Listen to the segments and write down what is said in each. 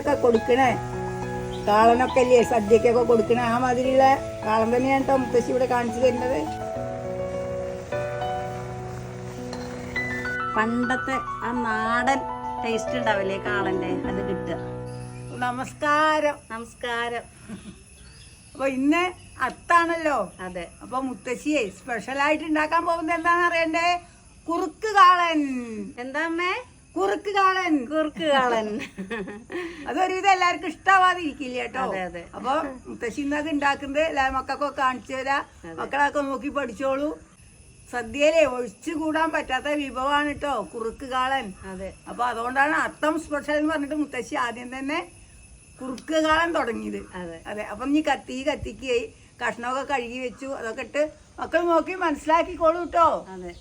കാളനൊക്കെ കൊടുക്കണേ. കാളനൊക്കെ അല്ലേ സദ്യക്കൊക്കെ കൊടുക്കണേ. ആ മാതിരിയുള്ള കാളൻ തന്നെയാണ് കേട്ടോ മുത്തശ്ശി ഇവിടെ കാണിച്ചു തരുന്നത്. പണ്ടത്തെ ആ നാടൻ ടേസ്റ്റ് ഉണ്ടാവില്ലേ കാളന്റെ അത് കിട്ടുക. നമസ്കാരം. നമസ്കാരം. അപ്പൊ ഇന്ന് അത്താണല്ലോ. അതെ. അപ്പൊ മുത്തശ്ശിയെ സ്പെഷ്യലായിട്ട് ഉണ്ടാക്കാൻ പോകുന്നത് എന്താണെന്ന് അറിയണ്ടേ? കുറുക്ക് കാളൻ. എന്താ അമ്മേ? കുറുക്ക് കാളൻ. കുറുക്ക് കാളൻ. അതൊരുവിധം എല്ലാവർക്കും ഇഷ്ടാവാതിരിക്കില്ല കേട്ടോ. അതെ, അതെ. അപ്പൊ മുത്തശ്ശി ഇന്നത് ഉണ്ടാക്കുന്നത് എല്ലാ മക്കൾക്കൊക്കെ കാണിച്ചു തരാം. മക്കളൊക്കെ നോക്കി പഠിച്ചോളൂ. സദ്യയിലെ ഒഴിച്ചു കൂടാൻ പറ്റാത്ത വിഭവമാണ് കേട്ടോ കുറുക്ക് കാളൻ. അതെ. അപ്പൊ അതുകൊണ്ടാണ് അത്തം സ്പെഷ്യൽ എന്ന് പറഞ്ഞിട്ട് മുത്തശ്ശി ആദ്യം തന്നെ കുറുക്ക് കാളൻ തുടങ്ങിയത്. അതെ. അതെ അപ്പം നീ കത്തി കത്തിക്കുകയായി കഷ്ണമൊക്കെ കഴുകി വെച്ചു. അതൊക്കെ ഇട്ട് മക്കൾ നോക്കി മനസ്സിലാക്കിക്കോളൂ കേട്ടോ. അതെ.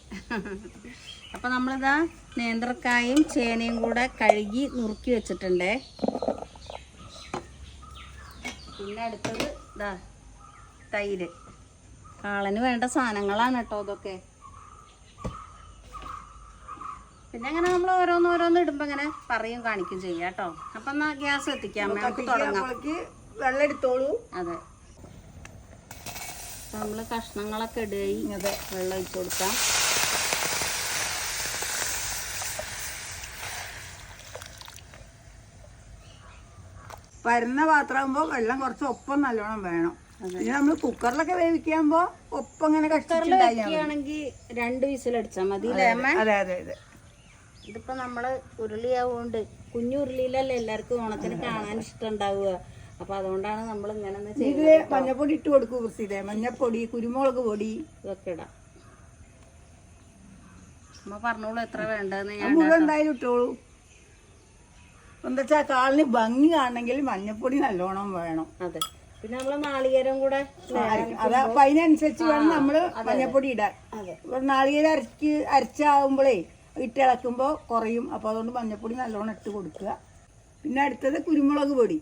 അപ്പൊ നമ്മളിതാ നേന്ത്രക്കായും ചേനയും കൂടെ കഴുകി നുറുക്കി വെച്ചിട്ടുണ്ടേ. പിന്നെ അടുത്തത് ഇതാ തൈര്. കാളന് വേണ്ട സാധനങ്ങളാണ് കേട്ടോ ഇതൊക്കെ. പിന്നെ അങ്ങനെ നമ്മൾ ഓരോന്ന് ഓരോന്ന് ഇടുമ്പോ ഇങ്ങനെ പറയും കാണിക്കും ചെയ്യാം കേട്ടോ. അപ്പൊ എന്നാ ഗ്യാസ് എത്തിക്കാം നമുക്ക് തുടങ്ങാം. വെള്ളം എടുത്തോളൂ. അതെ. നമ്മൾ നമ്മൾ കഷ്ണങ്ങളൊക്കെ ഇടുകയും അതെ വെള്ളം ഒഴിച്ചു കൊടുക്കാം. പരന്ന പാത്രമാകുമ്പോൾ വെള്ളം കുറച്ച് ഒപ്പം നല്ലോണം വേണം. ഇനി നമ്മൾ കുക്കറിലൊക്കെ വേവിക്കുമ്പോ ഒപ്പം ഇങ്ങനെ കഷ്ടിച്ചുണ്ടായി രണ്ട് വിസിൽ അടിച്ചാൽ മതി അതെ അതെ അതെ ഇതിപ്പോ നമ്മൾ ഉരുളിയാവുകൊണ്ട് കുഞ്ഞു ഉരുളിയിലല്ലേ എല്ലാവർക്കും ഓണത്തിന് കാണാൻ ഇഷ്ടം ഉണ്ടാവുക അപ്പൊ അതുകൊണ്ടാണ് നമ്മൾ ഇങ്ങനെ ഒന്ന് ഇത് ചെയ്യുന്നത് മഞ്ഞപ്പൊടി ഇട്ട് കൊടുക്കും വൃത്തിയിലെ മഞ്ഞപ്പൊടി കുരുമുളക് പൊടി. ഇതൊക്കെ ഇടാം. അമ്മ പറഞ്ഞോളൂ എത്ര വേണ്ടതെന്ന് അത് ഞാൻ മുഴുവൻ എന്തായാലും ഇട്ടോളൂ. എന്താ വെച്ചാൽ കാലിന് ഭംഗി കാണണമെങ്കിൽ മഞ്ഞപ്പൊടി നല്ലോണം വേണം. അതെ. പിന്നെ നമ്മൾ നാളികേരം കൂടെ അത് അപ്പൊ അതിനനുസരിച്ച് വേണം നമ്മൾ മഞ്ഞപ്പൊടി ഇടാൻ. നാളികേരം അരച്ച് അരച്ചാകുമ്പോഴേ ഇട്ടിളക്കുമ്പോ കുറയും. അപ്പൊ അതുകൊണ്ട് മഞ്ഞപ്പൊടി നല്ലോണം ഇട്ട് കൊടുക്കുക. പിന്നെ അടുത്തത് കുരുമുളക് പൊടി.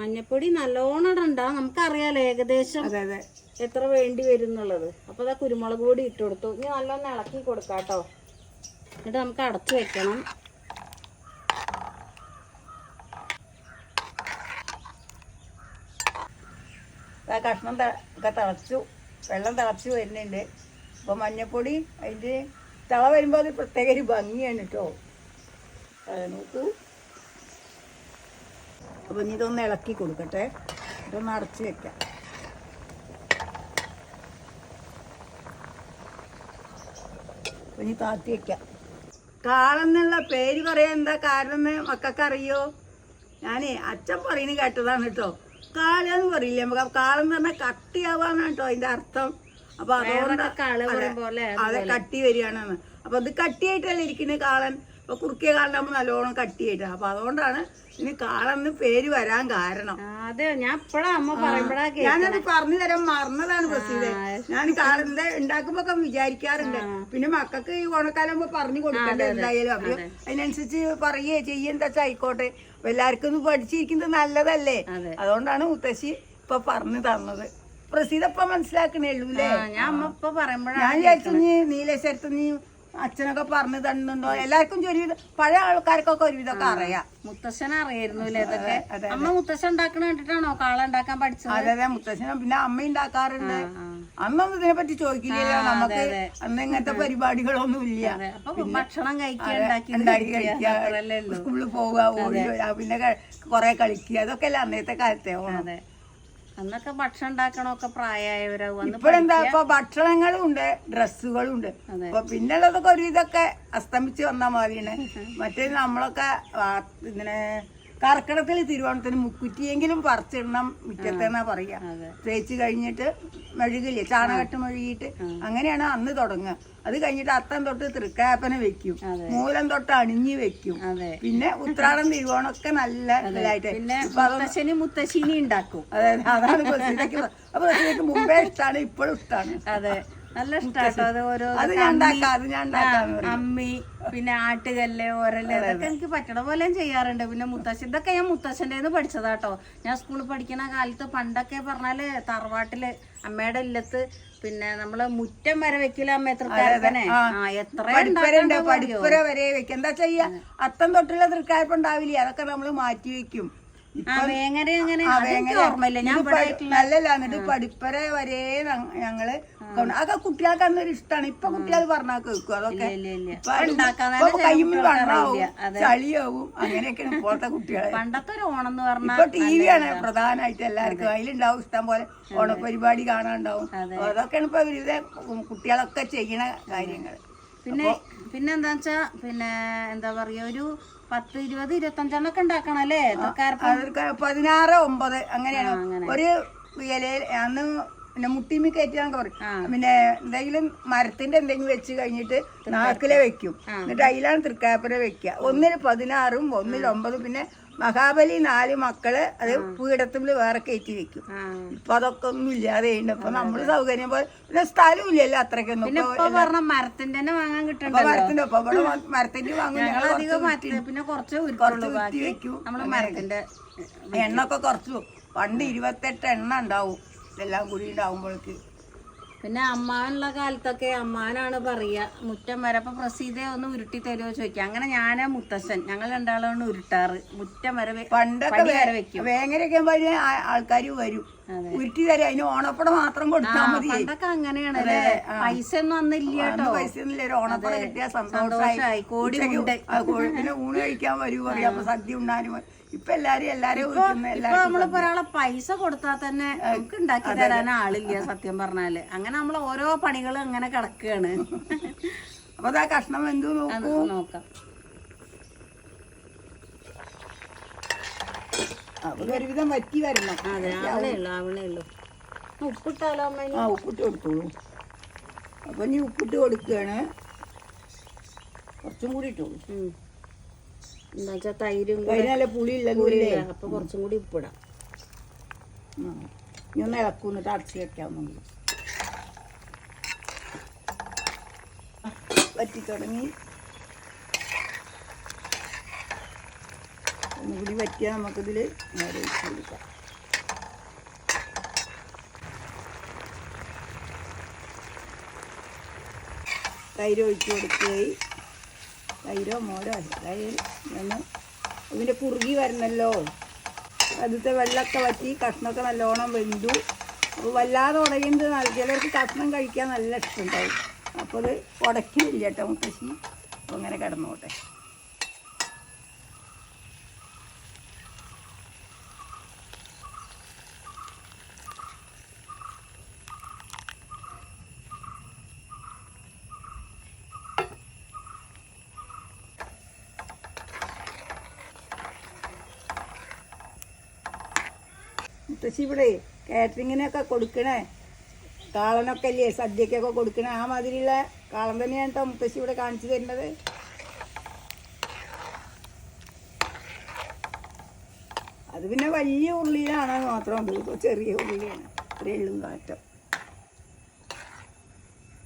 മഞ്ഞപ്പൊടി നല്ലോണം ഇടണ്ട. നമുക്കറിയാലോ ഏകദേശം അതെ അതെ. എത്ര വേണ്ടി വരും എന്നുള്ളത് അപ്പൊ അതാ കുരുമുളക് പൊടി ഇട്ട് കൊടുത്തു. ഇനി നല്ലോണം ഇളക്കി കൊടുക്കാം കേട്ടോ എന്നിട്ട് നമുക്ക് അടച്ചു വെക്കണം. ആ കഷ്ണം ഒക്കെ തിളച്ചു വെള്ളം തിളച്ചു വരുന്നുണ്ട്. അപ്പോൾ മഞ്ഞപ്പൊടി അതിന്റെ തിള വരുമ്പോൾ അത് പ്രത്യേക ഒരു ഭംഗിയാണ് കേട്ടോ നോക്കൂ അപ്പോൾ ഇനി ഇതൊന്ന് ഇളക്കി കൊടുക്കട്ടെ. ഇതൊന്ന് അടച്ച് വെക്കാം. ഇനി താത്തി വെക്കാം. കാളെന്നുള്ള പേര് പറയാൻ എന്താ കാരണം എന്ന് മക്കൾക്ക് അറിയോ ഞാനേ അച്ഛൻ പറയുന്നത് കേട്ടതാണ് കേട്ടോ കാളെന്ന് പറയില്ലേ. നമുക്ക് കാളെന്ന് പറഞ്ഞാൽ കട്ടിയാവാന്നാണ് കേട്ടോ അതിന്റെ അർത്ഥം. അപ്പൊ അതുകൊണ്ട് കാൾ അതെ, കട്ടി വരികയാണെന്ന്. അപ്പൊ അത് കട്ടിയായിട്ടല്ലേ ഇരിക്കുന്നത് കാളൻ അപ്പൊ കുറുക്കിയ കാളനാകുമ്പോൾ നല്ലോണം കട്ടിയായിട്ട്. അപ്പൊ അതുകൊണ്ടാണ് ഇനി കാളെന്ന് പേര് വരാൻ കാരണം. ഞാനത് പറഞ്ഞു തരാൻ മറന്നതാണ് ബസ്സിലെ. ഞാൻ കാളന്റെ ഉണ്ടാക്കുമ്പോ ഒക്കെ വിചാരിക്കാറുണ്ട്. പിന്നെ മക്കൾക്ക് ഈ ഓണക്കാലം പറഞ്ഞു കൊടുക്കണ്ടേ എന്തായാലും. അപ്പൊ അതിനനുസരിച്ച് പറയേ ചെയ്യേണ്ട ആയിക്കോട്ടെ. എല്ലാവർക്കും ഒന്ന് പഠിച്ചിരിക്കുന്നത് നല്ലതല്ലേ? അതുകൊണ്ടാണ് മുത്തശ്ശി ഇപ്പൊ പറഞ്ഞു തന്നത്. പ്രസീത ഇപ്പൊ മനസ്സിലാക്കണേ ഉള്ളൂ ഞാൻ അമ്മ ഇപ്പൊ പറയുമ്പോഴാ ഞാൻ വിചാരിച്ചു നീ നീലേശ്വരത്ത് നീ അച്ഛനൊക്കെ പറഞ്ഞു തന്നുണ്ടോ എല്ലാവർക്കും ഒരുവിധം പഴയ ആൾക്കാർക്കൊക്കെ ഒരുവിധമൊക്കെ അറിയാം. മുത്തശ്ശൻ അറിയായിരുന്നു ഇതൊക്കെ? അമ്മ മുത്തശ്ശൻ ഉണ്ടാക്കണ കണ്ടിട്ടാണോ കാള ഉണ്ടാക്കാൻ പഠിച്ചത്? അതെ അതെ മുത്തശ്ശനും പിന്നെ അമ്മ ഉണ്ടാക്കാറുണ്ട്. അന്നൊന്നും ഇതിനെ പറ്റി ചോദിക്കില്ലല്ലോ. നമുക്ക് അന്ന് ഇങ്ങനത്തെ പരിപാടികളൊന്നും ഇല്ല. ഭക്ഷണം ഉണ്ടാക്കി കഴിക്കുക. സ്കൂളിൽ പോവുക ഓടി പിന്നെ കൊറേ കളിക്കുക. അതൊക്കെ അല്ലേ അന്നത്തെ കാലത്തെ ഓണം. അന്നൊക്കെ ഭക്ഷണം ഉണ്ടാക്കണമൊക്കെ പ്രായമായവരാവും. ഇപ്പോഴെന്താ? ഇപ്പൊ ഭക്ഷണങ്ങളും ഉണ്ട് ഡ്രസ്സുകളും ഉണ്ട് അപ്പൊ പിന്നുള്ളതൊക്കെ ഒരു ഇതൊക്കെ അസ്തമിച്ച് വന്ന മാതിരിയാണ് മറ്റേ നമ്മളൊക്കെ ഇങ്ങനെ കർക്കിടത്തിൽ തിരുവോണത്തിന് മുക്കുറ്റിയെങ്കിലും പറിച്ചിടണം മുറ്റത്തെന്നാ പറയാ. തേച്ച് കഴിഞ്ഞിട്ട് മെഴുകില്ലേ ചാണകട്ട് മെഴുകിയിട്ട് അങ്ങനെയാണ് അന്ന് തുടങ്ങുക. അത് കഴിഞ്ഞിട്ട് അത്തം തൊട്ട് തൃക്കാപ്പന വെക്കും. മൂലം തൊട്ട് അണിഞ്ഞു വെക്കും. പിന്നെ ഉത്രാടം തിരുവോണൊക്കെ നല്ല ഇതിലായിട്ട്. പിന്നെ മുത്തശ്ശിനി ഉണ്ടാക്കും. അതെ അതാണ് അപ്പൊ മുമ്പേ ഇഷ്ടമാണ് ഇപ്പോഴും ഇഷ്ടമാണ് അതെ. നല്ല ഇഷ്ടാട്ടോ. അത് ഓരോ അത് ഞാൻ ഉണ്ടാക്കാം അത് ഞാൻ ഉണ്ടാക്കാം അമ്മി പിന്നെ ആട്ടുകല്ല് ഒരൽ അതൊക്കെ എനിക്ക് പറ്റണ പോലെ ചെയ്യാറുണ്ട്. പിന്നെ മുത്തശ്ശി ഇതൊക്കെ ഞാൻ മുത്തശ്ശന്റെ നിന്ന് പഠിച്ചതാട്ടോ. ഞാൻ സ്കൂളിൽ പഠിക്കുന്ന കാലത്ത് പണ്ടൊക്കെ പറഞ്ഞാൽ തറവാട്ടിൽ അമ്മയുടെ ഇല്ലത്ത് പിന്നെ നമ്മൾ മുറ്റം വരെ വെക്കില്ല അമ്മ? എത്ര എത്ര വരെ വെക്കും. എന്താ ചെയ്യാ? അത്തം തൊട്ടുള്ള തൃക്കായ്പ ഉണ്ടാവില്ലേ? അതൊക്കെ നമ്മൾ മാറ്റി വെക്കും. നല്ലല്ല എന്നിട്ട് പഠിപ്പര വരെ ഞങ്ങ- ഞങ്ങൾ അതൊക്കെ കുട്ടികൾക്ക് അന്നൊരു ഇഷ്ടമാണ് ഇപ്പൊ കുട്ടികൾ പറഞ്ഞാൽ കേൾക്കും അതൊക്കെ. ചളിയാവും അങ്ങനെയൊക്കെയാണ് ഇപ്പോഴത്തെ കുട്ടികളെ. പണ്ടത്തെ ഒരു ഓണം എന്ന് പറഞ്ഞാൽ ഇപ്പൊ ടി വി ആണ് പ്രധാനമായിട്ട് എല്ലാവർക്കും. അതിലുണ്ടാവും ഇഷ്ടം പോലെ ഓണപരിപാടി കാണാനുണ്ടാവും. അതൊക്കെയാണ് ഇപ്പൊ കുട്ടികളൊക്കെ ചെയ്യണ കാര്യങ്ങൾ പിന്നെ പിന്നെന്താ വെച്ചാ പിന്നെ എന്താ പറയാ ഒരു പത്ത് ഇരുപത് ഇരുപത്തഞ്ചെണ്ണൊക്കെ ഉണ്ടാക്കണം അല്ലേ? പതിനാറ് ഒമ്പത് അങ്ങനെയാണ്? ഒരു ഇലയിൽ അന്ന് പിന്നെ മുട്ടിമി കയറ്റിയാന്നൊക്കെ പറയും. പിന്നെ എന്തെങ്കിലും മരത്തിന്റെ എന്തെങ്കിലും വെച്ച് കഴിഞ്ഞിട്ട് നാക്കിലെ വെക്കും. എന്നിട്ട് അതിലാണ് തൃക്കാപ്പുര വെക്കുക. ഒന്നിൽ പതിനാറും ഒന്നിൽ ഒമ്പതും പിന്നെ മഹാബലി നാല് മക്കൾ അത് പീഠത്തിൽ വേറെ കയറ്റി വെക്കും. ഇപ്പൊ അതൊക്കെ ഒന്നും ഇല്ലാതെ ഇപ്പൊ നമ്മൾ സൗകര്യം പോലെ പിന്നെ സ്ഥലവും ഇല്ലല്ലോ അത്രയ്ക്കൊന്നും മരത്തിന്റെ തന്നെ വാങ്ങാൻ കിട്ടും മരത്തിന്റെ മരത്തിന്റെ വാങ്ങും ഞങ്ങളധികം മരത്തിന്റെ പിന്നെ കുറച്ച് കുറച്ച് വെക്കും. നമ്മൾ മരത്തിന്റെ എണ്ണ ഒക്കെ കുറച്ചു പണ്ട് ഇരുപത്തെട്ട് എണ്ണ ഉണ്ടാവും. ഇതെല്ലാം കൂടി ഉണ്ടാവുമ്പോഴേക്ക്. പിന്നെ അമ്മാനുള്ള കാലത്തൊക്കെ അമ്മാനാണ് പറയുക മുറ്റം വരെ അപ്പം പ്രസീതയെ ഒന്ന് ഉരുട്ടി തരുമോ ചോദിക്കാം. അങ്ങനെ ഞാനാ മുത്തശ്ശൻ. ഞങ്ങൾ രണ്ടാളാണ് ഉരുട്ടാറ്. മുറ്റം വരെ പണ്ടൊക്കെ വരെ വെക്കും. വേങ്ങരൊക്കെ വലിയ ആൾക്കാർ വരും. ഉരുട്ടി തരാം. അതിന് ഓണപ്പടം മാത്രം കൊടുത്താൽ മതി. പണ്ടൊക്കെ അങ്ങനെയാണ്. അല്ലേ? പൈസ ഒന്നും അന്നില്ല അന്ന് കേട്ടോ. പൈസ ഒന്നുമില്ല. ഒരു ഓണപ്പടം കിട്ടിയ. സന്തോഷമായി കോടി പിന്നെ ഊണ് കഴിക്കാൻ വരൂ പറയാം. അപ്പൊ സദ്യ ഉണ്ണാനും വരും. ഇപ്പൊ എല്ലാരും എല്ലാരും നമ്മളിപ്പോ ഒരാളെ പൈസ കൊടുത്താൽ തന്നെ നമുക്ക് ഉണ്ടാക്കി തരാൻ ആളില്ല സത്യം പറഞ്ഞാൽ. അങ്ങനെ നമ്മൾ ഓരോ പണികളും അങ്ങനെ കിടക്കുകയാണ് അപ്പൊ അതാ കഷ്ണം എന്തു നോക്കൂ. നോക്കാം. ഒരുവിധം വറ്റി വരണം. അതെ ഉള്ളു ഉള്ളു. ഉപ്പിട്ടാലോ? ആ ഉപ്പിട്ട് കൊടുത്തോളൂ. അപ്പൊ ഇനി ഉപ്പിട്ട് കൊടുക്കുകയാണ്. കുറച്ചും കൂടി ഇട്ടോളൂ. എന്താ വെച്ചാ തൈരും കൂടെ പുളിയില്ലേ. അപ്പൊ കുറച്ചും കൂടി ഉപ്പിടാം. ഇനി ഒന്ന് ഇളക്കും എന്നിട്ട് അടച്ച് വെക്കാവുന്നുണ്ട് വറ്റിത്തുടങ്ങി ഒന്നുകൂടി വറ്റിയാൽ നമുക്കിതിൽ നേരെ ഒഴിച്ച് കൊടുക്കാം. തൈര് ഒഴിച്ച് കൊടുക്കുകയും തൈരോ മോരോ അതായത് നമ്മൾ ഇതിന്റെ കുറുകി വരണല്ലോ. അതിലത്തെ വെള്ളമൊക്കെ വറ്റി കഷ്ണമൊക്കെ നല്ലോണം വെന്തു. അപ്പോൾ വല്ലാതെ ഉടയുന്നത് ചിലർക്ക് കഷ്ണം കഴിക്കാൻ നല്ല ഇഷ്ടമുണ്ടാവും. അപ്പോൾ അത് ഉടയ്ക്കുന്നില്ല കേട്ടോ മുത്തശ്ശി. അപ്പോൾ അങ്ങനെ കിടന്നോട്ടെ. മുത്തശ്ശി ഇവിടെ കാറ്ററിങ്ങിനൊക്കെ കൊടുക്കണേ. കാളനൊക്കെ അല്ലേ സദ്യക്കൊക്കെ കൊടുക്കണേ. ആ മാതിരിയുള്ള കാളൻ തന്നെയാണ് കേട്ടോ മുത്തശ്ശി ഇവിടെ കാണിച്ചു തരുന്നത്. അത് പിന്നെ വലിയ ഉള്ളിയിലാണ് മാത്രം. ഇത് ചെറിയ ഉള്ളിയാണ്. ഇത്രയേ ഉള്ളൂ കാറ്റം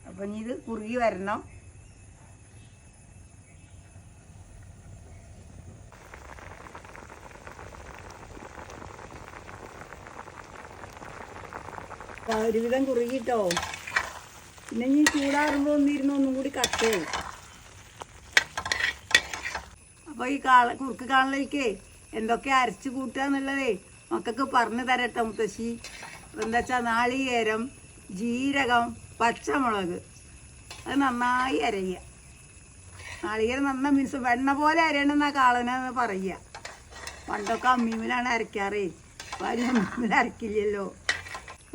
അപ്പം ഇനി ഇത് കുറുകി വരണം. ഒരുവിധം കുറുകിട്ടോ. പിന്നെ ഇനി ചൂടാറുമ്പോൾ ഒന്നിരുന്ന് ഒന്നും കൂടി കട്ടയാവും അപ്പോൾ ഈ കാള കുറുക്ക് കാണലേക്ക് എന്തൊക്കെ അരച്ച് കൂട്ടുക എന്നുള്ളതേ മക്കൾക്ക് പറഞ്ഞു തരട്ടെ മുത്തശ്ശി. എന്താ വെച്ചാൽ നാളികേരം ജീരകം പച്ചമുളക്. അത് നന്നായി അരയുക നാളികേരം നന്ന മീൻസ് വെണ്ണ പോലെ അരയണമെന്നാ കാളനെന്ന് പറയുക. പണ്ടൊക്കെ അമ്മീമിലാണ് അരയ്ക്കാറേ. അപ്പം അരി അമ്മീമിൽ അരക്കില്ലല്ലോ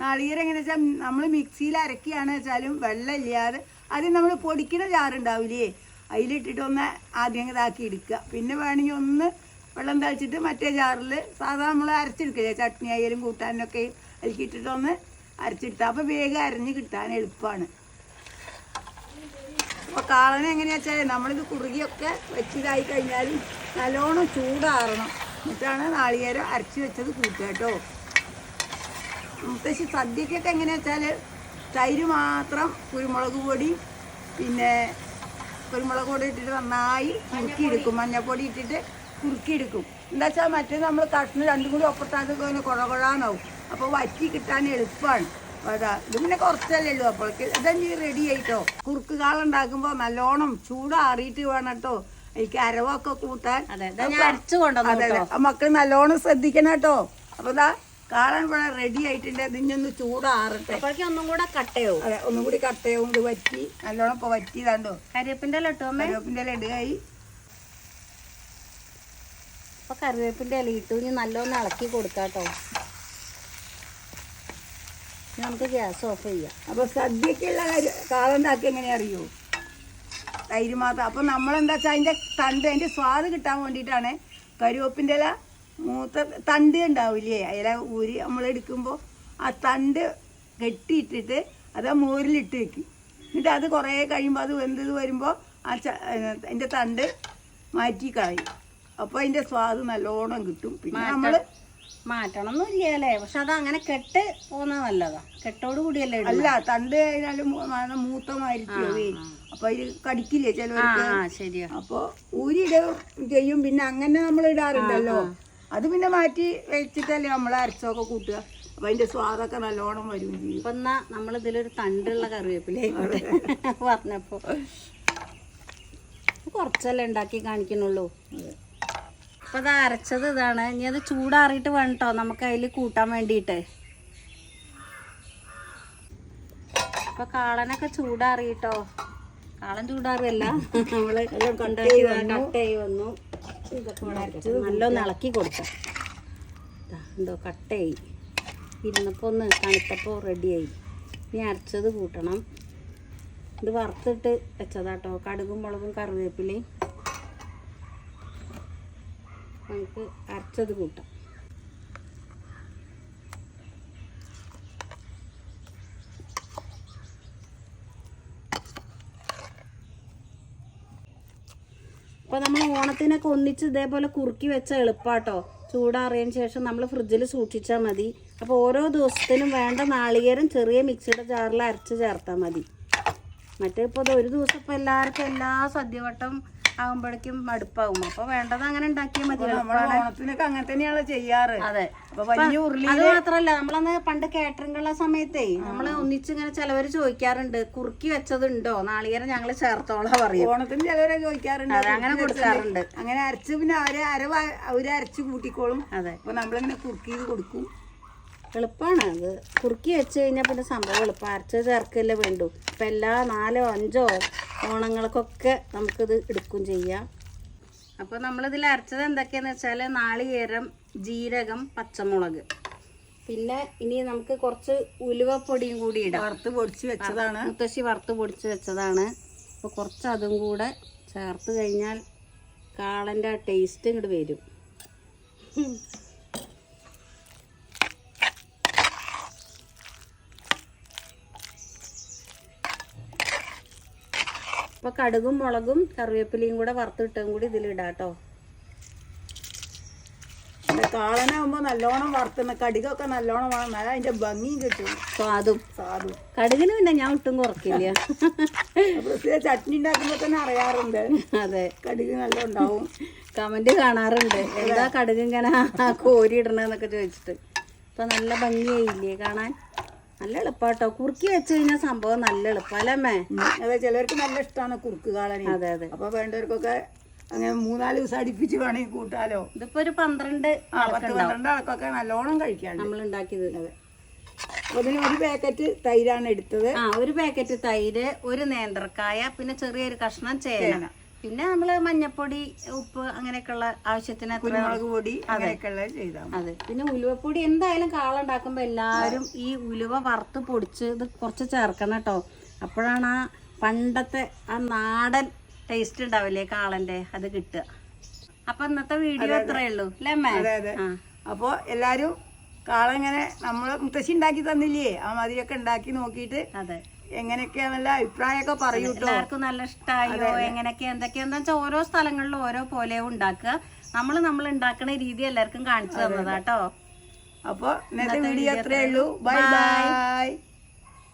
നാളികേരം എങ്ങനെ വെച്ചാൽ നമ്മൾ മിക്സിയിൽ അരക്കുകയാണ് വെച്ചാലും വെള്ളം ഇല്ലാതെ ആദ്യം നമ്മൾ പൊടിക്കുന്ന ചാറുണ്ടാവില്ലേ അതിലിട്ടിട്ട് ഒന്ന് ആദ്യം ഇതാക്കി എടുക്കുക. പിന്നെ വേണമെങ്കിൽ ഒന്ന് വെള്ളം തളിച്ചിട്ട് മറ്റേ ചാറിൽ സാധാ നമ്മൾ അരച്ചെടുക്കില്ലേ? ചട്നി ആയാലും കൂട്ടാനൊക്കെ അതിലേക്ക് ഇട്ടിട്ട് ഒന്ന് അരച്ചെടുത്താൽ അപ്പോൾ വേഗം അരഞ്ഞ് കിട്ടാൻ എളുപ്പമാണ് അപ്പോൾ കാളന എങ്ങനെയാ വെച്ചാൽ നമ്മളിത് കുറുകിയൊക്കെ വെച്ചിതായി കഴിഞ്ഞാലും നല്ലോണം ചൂടാറണം. എന്നിട്ടാണ് നാളികേരം അരച്ച് വെച്ചത് കൂട്ടുക കേട്ടോ. മുത്തശ്ശി സദ്യക്കൊക്കെ എങ്ങനെയാ വെച്ചാൽ തൈര് മാത്രം കുരുമുളക് പൊടി പിന്നെ കുരുമുളക് പൊടി ഇട്ടിട്ട് നന്നായി കുറുക്കിയെടുക്കും. മഞ്ഞൾപ്പൊടി ഇട്ടിട്ട് കുറുക്കിയെടുക്കും. എന്താ വെച്ചാൽ മറ്റേ നമ്മൾ കഷ്ണം രണ്ടും കൂടി ഒപ്പത്താതെ ഇങ്ങനെ കുഴ കുഴാനാവും അപ്പോൾ വറ്റി കിട്ടാൻ എളുപ്പമാണ് അതാ ഇത് പിന്നെ കുറച്ചല്ലേ ഉള്ളൂ. അപ്പോഴേക്ക് ഇതന്നെ റെഡി ആയിട്ടോ? കുറുക്ക് കാളുണ്ടാക്കുമ്പോൾ നല്ലോണം ചൂടാറിയിട്ട് വേണം കേട്ടോ. എനിക്ക് അരവൊക്കെ കൂട്ടാൻ. അതെ മക്കൾ നല്ലോണം ശ്രദ്ധിക്കണം കേട്ടോ. അപ്പോൾ ഇതാ കാളൻ ഇവിടെ റെഡി ആയിട്ടുണ്ട്. നിന്നൊന്ന് ചൂടാറട്ടെ. ഒന്നും കൂടെ കട്ടയോ അതെ ഒന്നും കൂടി കട്ടയോ ഇത് വറ്റി നല്ലോണം ഇപ്പൊ വറ്റിയതാണ്ടോ കരിവേപ്പിന്റെ ഇല ഇട്ടു അമ്മേ? ഇല ഇടുകയായി. അപ്പൊ കറിവേപ്പിന്റെ ഇല ഇട്ടു. ഇനി നല്ലോണം ഇളക്കി കൊടുക്കാട്ടോ നമുക്ക് ഗ്യാസ് ഓഫ് ചെയ്യാം. അപ്പൊ സദ്യക്കുള്ള കാളുണ്ടാക്കി എങ്ങനെ അറിയോ? തൈര് മാത്രം. അപ്പൊ നമ്മളെന്താ വെച്ചാൽ അതിന്റെ തണ്ട് അതിന്റെ സ്വാദ് കിട്ടാൻ വേണ്ടിയിട്ടാണ് കരിവേപ്പിന്റെ ഇല മൂത്ത തണ്ട് ഉണ്ടാവില്ലേ? അതില ഊരി നമ്മൾ എടുക്കുമ്പോൾ ആ തണ്ട് കെട്ടിയിട്ടിട്ട് അത് ആ മോരിലിട്ട് വെക്കും. എന്നിട്ട് അത് കുറേ കഴിയുമ്പോൾ അത് വെന്തത് വരുമ്പോൾ ആ ച അതിന്റെ തണ്ട് മാറ്റി കളയും. അപ്പോൾ അതിന്റെ സ്വാദ് നല്ലോണം കിട്ടും. പിന്നെ നമ്മൾ മാറ്റണം ഒന്നും ഇല്ലല്ലേ പക്ഷെ അത് അങ്ങനെ കെട്ട് പോകുന്നത് നല്ലതാ. കെട്ടോട് കൂടിയല്ലേ അല്ല തണ്ട് കഴിഞ്ഞാലും മൂത്തമായിരിക്കും അപ്പൊ അതിൽ കടിക്കില്ലേ ചിലവർക്ക്? അപ്പൊ ചെയ്യും. പിന്നെ അങ്ങനെ നമ്മൾ ഇടാറുണ്ടല്ലോ. അത് പിന്നെ മാറ്റി വെച്ചിട്ടല്ലേ നമ്മൾ അരച്ചൊക്കെ കൂട്ടുക. അപ്പൊ അതിന്റെ സ്വാദൊക്കെ നല്ലോണം വരും ചെയ്യും. എന്നാ നമ്മളിതിലൊരു തണ്ടുള്ള കറിവേപ്പിലേ പറഞ്ഞപ്പോ. കുറച്ചല്ലേ ഉണ്ടാക്കി കാണിക്കുന്നുള്ളൂ. അപ്പൊ അത് അരച്ചത് ഇതാണ്. ഇനി അത് ചൂടാറിയിട്ട് വേണം കേട്ടോ നമുക്ക് അതിൽ കൂട്ടാൻ വേണ്ടിയിട്ട്. അപ്പൊ കാളനൊക്കെ ചൂടാറിയിട്ടോ? കാളൻ ചൂടാറിയല്ല നമ്മൾ കട്ട് കട്ടയായി വന്നു. ഇതൊക്കെ അരച്ചത് ഇളക്കി കൊടുക്കാം എന്തോ കട്ടയായി ഇരുന്നപ്പോൾ ഒന്ന് തണുത്തപ്പോൾ റെഡിയായി ഇനി അരച്ചത് കൂട്ടണം. ഇത് വറുത്തിട്ട് വെച്ചതാട്ടോ. കടുകും മുളകും കറിവേപ്പിലയും. നമുക്ക് അരച്ചത് കൂട്ടാം. അപ്പോൾ നമ്മൾ ഓണത്തിനൊക്കെ ഒന്നിച്ച് ഇതേപോലെ കുറുക്കി വെച്ച എളുപ്പാട്ടോ. ചൂടാറിയതിന് ശേഷം നമ്മൾ ഫ്രിഡ്ജിൽ സൂക്ഷിച്ചാൽ മതി. അപ്പോൾ ഓരോ ദിവസത്തിനും വേണ്ട നാളികേരം ചെറിയ മിക്സിയുടെ ജാറിൽ അരച്ച് ചേർത്താൽ മതി. മറ്റേ ഇപ്പോൾ ഒരു ദിവസം ഇപ്പോൾ എല്ലാവർക്കും എല്ലാ സദ്യവട്ടം ആകുമ്പോഴേക്കും മടുപ്പാവും. അപ്പൊ വേണ്ടത് അങ്ങനെ ഉണ്ടാക്കിയാൽ മതി. ഓണത്തിനൊക്കെ അങ്ങനെ തന്നെയാണ് ചെയ്യാറ്. അതെ. അത് മാത്രല്ല നമ്മളന്ന് പണ്ട് കേറ്ററിംഗുള്ള സമയത്തേ നമ്മൾ ഒന്നിച്ചിങ്ങനെ ചിലവര് ചോദിക്കാറുണ്ട് കുറുക്കി വെച്ചതുണ്ടോ? നാളികേരം ഞങ്ങൾ ചേർത്തോളാ പറയും. ഓണത്തിന് ചിലവരെ ചോദിക്കാറുണ്ട് അങ്ങനെ കൊടുക്കാറുണ്ട്. അങ്ങനെ അരച്ച് പിന്നെ അവരെ അരവ അവർ അരച്ച് കൂട്ടിക്കോളും. അതെ. അപ്പൊ നമ്മളിങ്ങനെ കുറുക്കി ചെയ്ത് കൊടുക്കും. എളുപ്പമാണ് അത് കുറുക്കി വെച്ച് കഴിഞ്ഞാൽ പിന്നെ സംഭവം എളുപ്പം. അരച്ച് ചേർക്കല്ലേ വേണ്ടു. ഇപ്പം എല്ലാ നാലോ അഞ്ചോ ഓണങ്ങൾക്കൊക്കെ നമുക്കിത് എടുക്കും ചെയ്യാം. അപ്പോൾ നമ്മളിതിൽ അരച്ചത് എന്തൊക്കെയാണെന്ന് വെച്ചാൽ നാളികേരം ജീരകം പച്ചമുളക്. പിന്നെ ഇനി നമുക്ക് കുറച്ച് ഉലുവപ്പൊടിയും കൂടി ഇടാം. വറുത്ത് പൊടിച്ച് വെച്ചതാണ്. മുത്തശ്ശി വറുത്ത് പൊടിച്ച് വെച്ചതാണ്. അപ്പോൾ കുറച്ച് അതും കൂടെ ചേർത്ത് കഴിഞ്ഞാൽ കാളന്റെ ടേസ്റ്റ് ഇങ്ങോട്ട് വരും. അപ്പോൾ കടുകും മുളകും കറിവേപ്പിലയും കൂടെ വറുത്തിട്ടും കൂടി ഇതിലിടാം കേട്ടോ. കാളനാകുമ്പോൾ കാളനാകുമ്പോ നല്ലോണം വറുത്തുന്ന കടികൊക്കെ നല്ലോണം വേണം എന്നാലും അതിന്റെ ഭംഗിയും കിട്ടും. സ്വാദും. സ്വാദും. കടുകിന് പിന്നെ ഞാൻ ഒട്ടും കുറക്കില്ല. പ്രത്യേക ചട്നി ഉണ്ടാക്കുമ്പോ തന്നെ അറിയാറുണ്ട്. അതെ. കടുക് നല്ല ഉണ്ടാവും. കമന്റ് കാണാറുണ്ട്. എന്താ കടുക് ഇങ്ങനെ കോരി ഇടണെന്നൊക്കെ ചോദിച്ചിട്ട്. ഇപ്പൊ നല്ല ഭംഗിയായില്ലേ കാണാൻ? നല്ല എളുപ്പാട്ടോ. കുറുക്കി വെച്ച് കഴിഞ്ഞാൽ സംഭവം നല്ല എളുപ്പമല്ലേ. അതെ ചിലർക്ക് നല്ല ഇഷ്ടമാണ് കുറുക്ക് കാളനി. അതെ അതെ. അപ്പൊ വേണ്ടവർക്കൊക്കെ അങ്ങനെ മൂന്നാൽ ദിവസം അടുപ്പിച്ച് വേണമെങ്കിൽ കൂട്ടാലോ? ഇതിപ്പോ ഒരു പന്ത്രണ്ട് ആ പത്ത് പന്ത്രണ്ട് ആൾക്കൊക്കെ നല്ലോണം കഴിക്കാൻ നമ്മൾ ഉണ്ടാക്കിയത്. അതെ. അതിന് ഒരു പാക്കറ്റ് തൈരാണ് എടുത്തത്. ആ ഒരു പാക്കറ്റ് തൈര് ഒരു നേന്ത്രക്കായ പിന്നെ ചെറിയൊരു കഷ്ണം ചേന. പിന്നെ നമ്മൾ മഞ്ഞപ്പൊടി ഉപ്പ് അങ്ങനെയൊക്കെയുള്ള ആവശ്യത്തിന് കുരുമുളക് പൊടി അങ്ങനെയൊക്കെയുള്ള ചെയ്താൽ അതെ. പിന്നെ ഉലുവപ്പൊടി എന്തായാലും കാളുണ്ടാക്കുമ്പോൾ എല്ലാവരും ഈ ഉലുവ വറുത്ത് പൊടിച്ച് ഇത് കുറച്ച് ചേർക്കണം കേട്ടോ. അപ്പോഴാണ് ആ പണ്ടത്തെ ആ നാടൻ ടേസ്റ്റ് ഉണ്ടാവില്ലേ കാളന്റെ? അത് കിട്ടുക. അപ്പൊ ഇന്നത്തെ വീഡിയോ അത്രേ ഉള്ളൂ. അല്ലേ അമ്മേ? അപ്പോൾ എല്ലാവരും കാളങ്ങനെ നമ്മൾ മുത്തശ്ശി ഉണ്ടാക്കി തന്നില്ലേ? ആ മതിയൊക്കെ ഉണ്ടാക്കി നോക്കിയിട്ട് അതെ. എങ്ങനെയൊക്കെയാണെന്നുള്ള അഭിപ്രായമൊക്കെ പറയൂ എല്ലാവർക്കും നല്ല ഇഷ്ടമായോ എങ്ങനെയൊക്കെ എന്തൊക്കെയാന്ന് വെച്ചാൽ ഓരോ സ്ഥലങ്ങളിലും ഓരോ പോലെ ഉണ്ടാക്കുക. നമ്മൾ നമ്മൾ ഉണ്ടാക്കുന്ന രീതി എല്ലാവർക്കും കാണിച്ചു തന്നതാട്ടോ അപ്പോൾ വീഡിയോ അത്രേ ഉള്ളൂ. ബൈ. ബൈ.